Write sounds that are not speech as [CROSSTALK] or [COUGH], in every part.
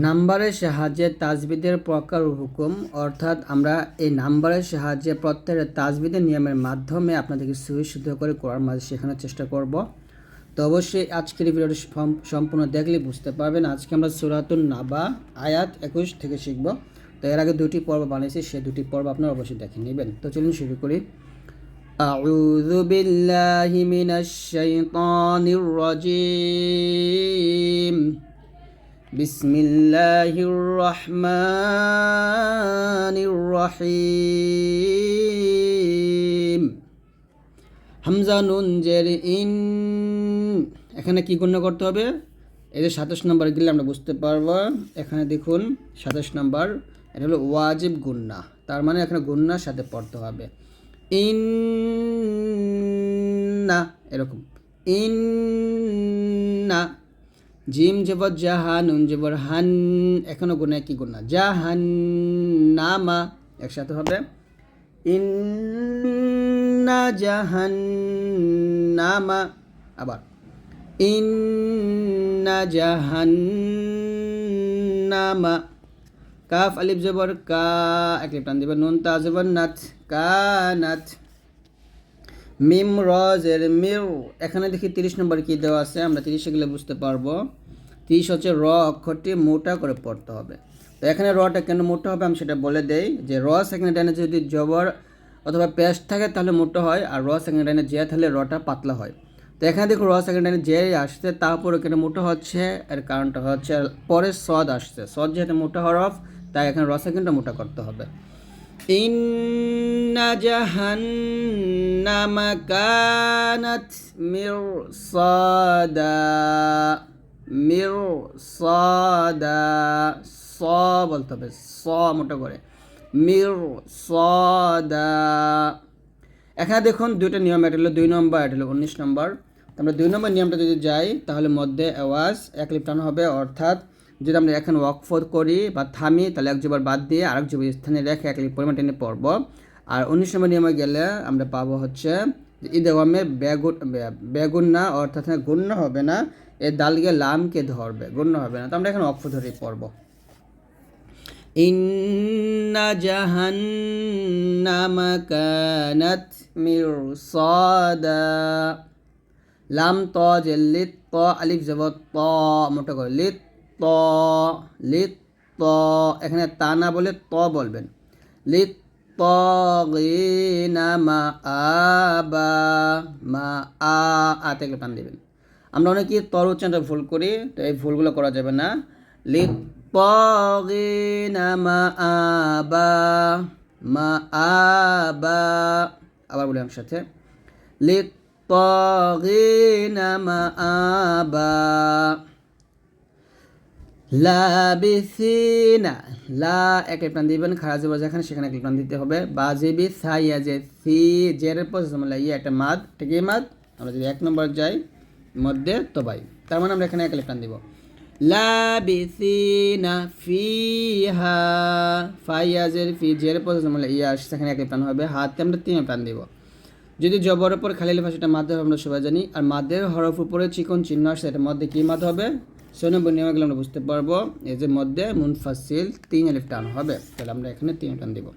নাম্বারের সাহায্যে তাজবিদের প্রকার ও হুকুম অর্থাৎ আমরা এই নাম্বারের সাহায্যে প্রত্যেকের তাজবিদের নিয়মের মাধ্যমে আপনাদেরকে সুবিশুদ্ধ করে কোরআন মাঝে শেখানোর চেষ্টা করব তো অবশ্যই আজকের এই ভিডিওটি সম- সম্পূর্ণ দেখলে বুঝতে পারবেন আজকে আমরা সুরাতুন নাবা আয়াত একুশ থেকে শিখব তো এর আগে দুটি পর্ব বানিয়েছি সে দুটি পর্ব আপনারা অবশ্যই দেখে নেবেন তো চলুন শুরু করি أعوذ بالله من الشيطان الرجيم বিসমিল্লাহির রহমানির রহিম হামজা নুন জের ইন। এখানে কি গণ্য করতে হবে? এই যে সাতাশ নম্বর গেলে আমরা বুঝতে পারব। এখানে দেখুন সাতাশ নম্বর, এটা হলো ওয়াজিব গুন্না। তার মানে এখানে গুন্নার সাথে পড়তে হবে। ইন না এরকম। ইন জিম জবর জাহা নুন জবর হান, এখনও গুণে কি গুণা জাহান নামা, একসাথে হবে। ইন্না জাহান্নামা আবার। ইন্না জাহান্নামা কাফ, আলিফ জবর কা, এক লিপ টান দিবে। নুন, তা জবর নাথ কানাথ মিম রজের মির এখানে দেখি তিরিশ নম্বর কি দেওয়া আছে? আমরা তিরিশে গেলে বুঝতে পারব। তিরিশ হচ্ছে র অক্ষরটি মোটা করে পড়তে হবে। তো এখানে রটা কেন মোটা হবে আমি সেটা বলে দেই যে র সেকেন্ড টাইনে যদি জবর অথবা পেস্ট থাকে তাহলে মোটা হয় আর র সেকেন্ড টাইনে যে তাহলে রটা পাতলা হয়। তো এখানে দেখো র সেকেন্ড টাইনে যে আসছে, তারপর এখানে মোটা হচ্ছে? এর কারণটা হচ্ছে পরে সদ আসছে। সদ যেহেতু মোটা হরফ তাই এখানে র সেকেন্ডটা মোটা করতে হবে। إن جهنم كانت مرصادا مرصادا স বলতে হবে স মোটা করে মিরসাদা এখানে দেখুন দুইটা নিয়ম এটা হলো দুই নম্বর এটা হলো উনিশ নম্বর তো আমরা দুই নম্বর নিয়মটা যদি যাই তাহলে মধ্যে আওয়াজ এক লিপ্টানো হবে অর্থাৎ যদি আমরা এখানে ফোর করি বা থামি, তাহলে এক জবর বাদ দিয়ে আরেক জোবার স্থানে রেখে এক পরিমাণ টেনে পড়ব। আর উনিশ নম্বর নিয়মে গেলে আমরা পাবো হচ্ছে ঈদ ওয়ামে বেগুন বেগুন না, অর্থাৎ হ্যাঁ, গুণ্য হবে না, এ দালগে লামকে ধরবে, গুণ্য হবে না। তো আমরা এখানে অক্ষ ধরে পড়ব। ইন্না জাহান্নাম কানাত লাম ত যে লিত ত, আলিফ জবত ত, মোটা করে লিত ত লি ত, এখানে তা না বলে ত বলবেন। লি ত মা আবা মা, আ আতে টান দেবেন। আমরা অনেকেই তর উচ্চারণটা ভুল করি, তো এই ভুলগুলো করা যাবে না। লি ত মা আবা মা আবা আবার বলি আমার সাথে লি ত মা আবা লাবিসিনা, লা এক প্রাণ দিবেন, খারাজ যেখানে, সেখানে এক প্রাণ দিতে হবে। বাজিবি সাইয়া যে সি, জের পজিশন ইয়ে একটা মাদ। ঠিক এই মাদ? আমরা যদি এক নম্বর যাই, মধ্যে তবাই। তার মানে আমরা এখানে এক প্রাণ দিব। লাবিসিনা ফিহা, ফাইয়াজের ফি, জের পজিশন ইয়ে সেখানে এক প্রাণ হবে। হাতে আমরা তিন প্রাণ দিব। যদি জবর উপর খালি লেখা সেটা মাধ্যে আমরা সবাই জানি। আর মাদের হরফ উপরে চিকন চিহ্ন আসে এটা মধ্যে কী মাদ হবে? সে নম্বর নিয়মগুলো আমরা বুঝতে পারবো এই যে মধ্যে মুনফাসিল তিন আলিফ টান হবে তাহলে আমরা এখানে তিন টান দিব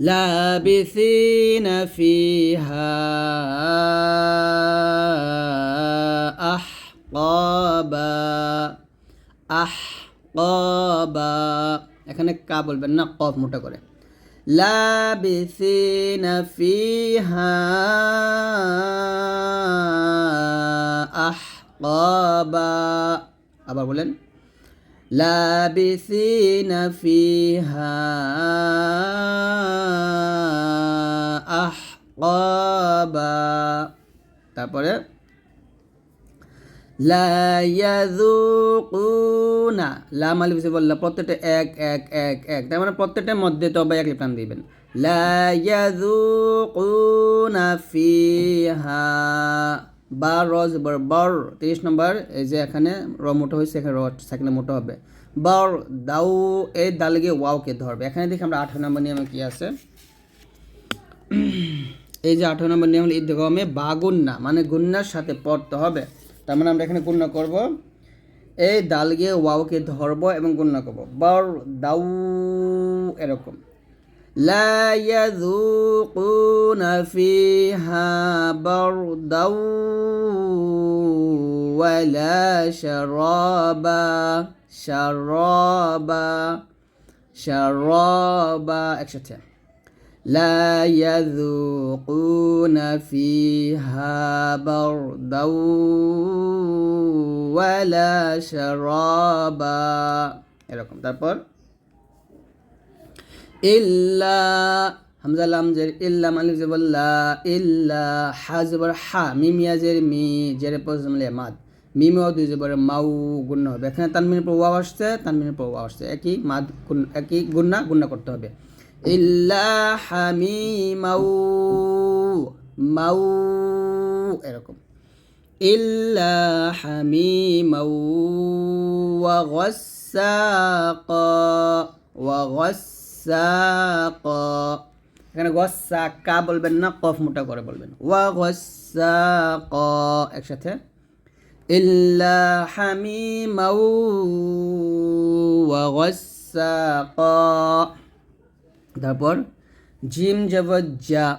لابثين فيها أحقابا أحقابا এখানে কা বলবেন না কফ মোটা করে لابثين فيها আবার বলেন لابثين فيها أحقابا তারপরে লা ইয়াযুকুনা লা মালিফ যে বললা প্রত্যেকটা এক এক এক এক তার মানে প্রত্যেকটার মধ্যে তবে এক লিপ্টান দিবেন লা ইয়াযুকুনা ফিহা বা রজ বর তিরিশ নম্বর এই যে এখানে র মোটো হয়েছে এখানে র সেখানে মোটো হবে। বর দাউ, এই দালগে ওয়াওকে ধরবে এখানে দেখি আমরা আঠারো নম্বর নিয়মে কি আছে? [CLEARS THROAT] এই যে আঠারো নম্বর নিয়ম হলো ঈদগমে বাগুন্না মানে গুন্নার সাথে পড়তে হবে। তার মানে আমরা এখানে গুণ্য করব। এই দাল গিয়ে ওয়াওকে ধরবো এবং গুণনা করব। বর দাউ, এরকম। لا يذوقون فيها بردا ولا شرابا شرابا شرابا একসাথে لا يذوقون فيها بردا ولا شرابا এরকম তারপর ইল্লা, হামজা লামজের ইল্লা, মালিক জবল্লা ইল্লা হাজবর হা মিমিয়া মিমিয়াজের মি, জেরে পজমলে মাদ। মিম ও দুই জবর মাউ, গুণ্য হবে। এখানে তানমিনের পর ওয়াও আসছে, তানমিনের পর ওয়াও আসছে। একই মাদ একই গুণা গুণনা করতে হবে। ইল্লা হামি মাউ মাউ, এরকম। ইল্লা হামি মাউ, ওয়া গসাক, ওয়া গস গসাক। এখানে গসাকা বলবেন না, কফ মোটা করে বলবেন। ওয়া গসাক একসাথে। ইল্লা হামিমাউ ওয়া গসাক। তারপর জিম জা।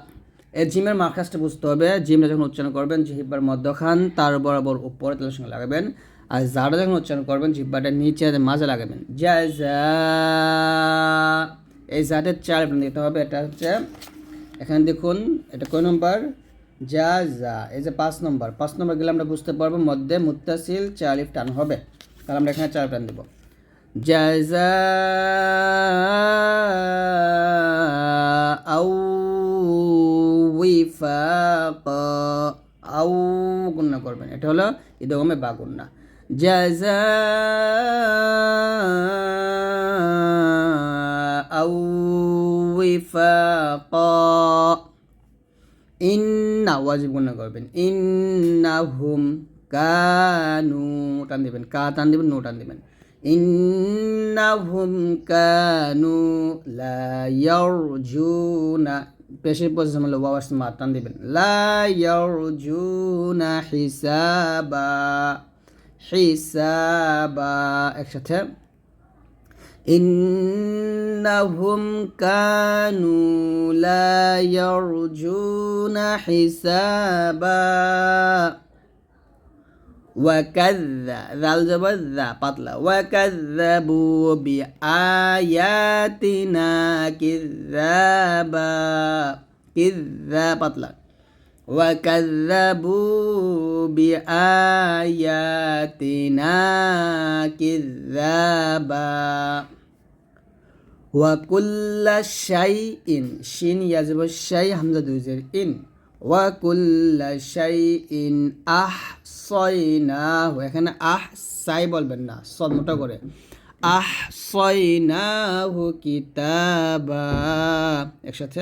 এ জিমের মার্কাসটা বুঝতে হবে। জিমটা যখন উচ্চারণ করবেন, জিহ্বার মধ্যখান, তার বরাবর উপরে তালের সঙ্গে লাগাবেন। আর জাটা যখন উচ্চারণ করবেন, জিহ্বাটা নিচে মাঝে লাগাবেন। জা এই জাতের চার আপনার দিতে হবে, এটা হচ্ছে, এখানে দেখুন, এটা কয় নম্বর? যা যা, এই যে পাঁচ নম্বর পাঁচ নম্বর গেলে আমরা বুঝতে পারব মধ্যে মুত্তাশীল চার ইফ টান হবে। তাহলে আমরা এখানে চার টান দেবো। জাজা আউ আউ, গুণনা করবেন। এটা হলো ইদমে বা গুণনা। জাজা جزاء وفاقا ইন্না ওয়াজিব গুণনা করবেন ইন্নাহুম কানু টান দিবেন কা টান দিবেন নো টান দিবেন ইন্নাহুম কানু লা ইয়ারজুনা পেশের পজিশন হলো ওয়াও আসছে মা টান দিবেন লা ইয়ারজুনা হিসাবা হিসাবা একসাথে إنهم كانوا لا يرجون حسابا. وكذب ذا وكذبوا بآياتنا كذابا. كذاب بطلة وكذبوا بآياتنا كذابا وكل شيء شين يجب الشيء حمزة دوزر إن وكل شيء أحصيناه এখানে আহসাই বলবেন না সদ মোটা করে আহসাইনাহু কিতাবা একসাথে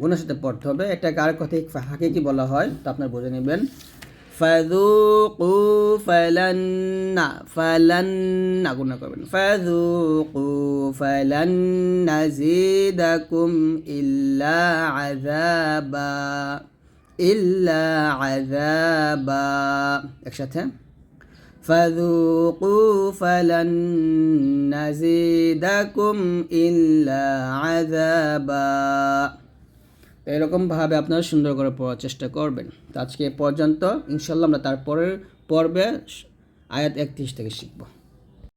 গুণের সাথে পড়তে হবে এটাকে আর কথা ইকফা হাকিকি বলা হয় তো আপনার বুঝে নেবেন ফাযুকু ফালান্না ফালান্না গুণা করবেন ফাযুকু ফালান নাজিদাকুম ইল্লা আযাবা ইল্লা আযাবা একসাথে فذوقوا فلن نزيدكم إلا عذابا এরকমভাবে আপনারা সুন্দর করে পড়ার চেষ্টা করবেন। তো আজকে পর্যন্ত ইনশাল্লাহ আমরা তারপরের পর্বে আয়াত একত্রিশ থেকে শিখব।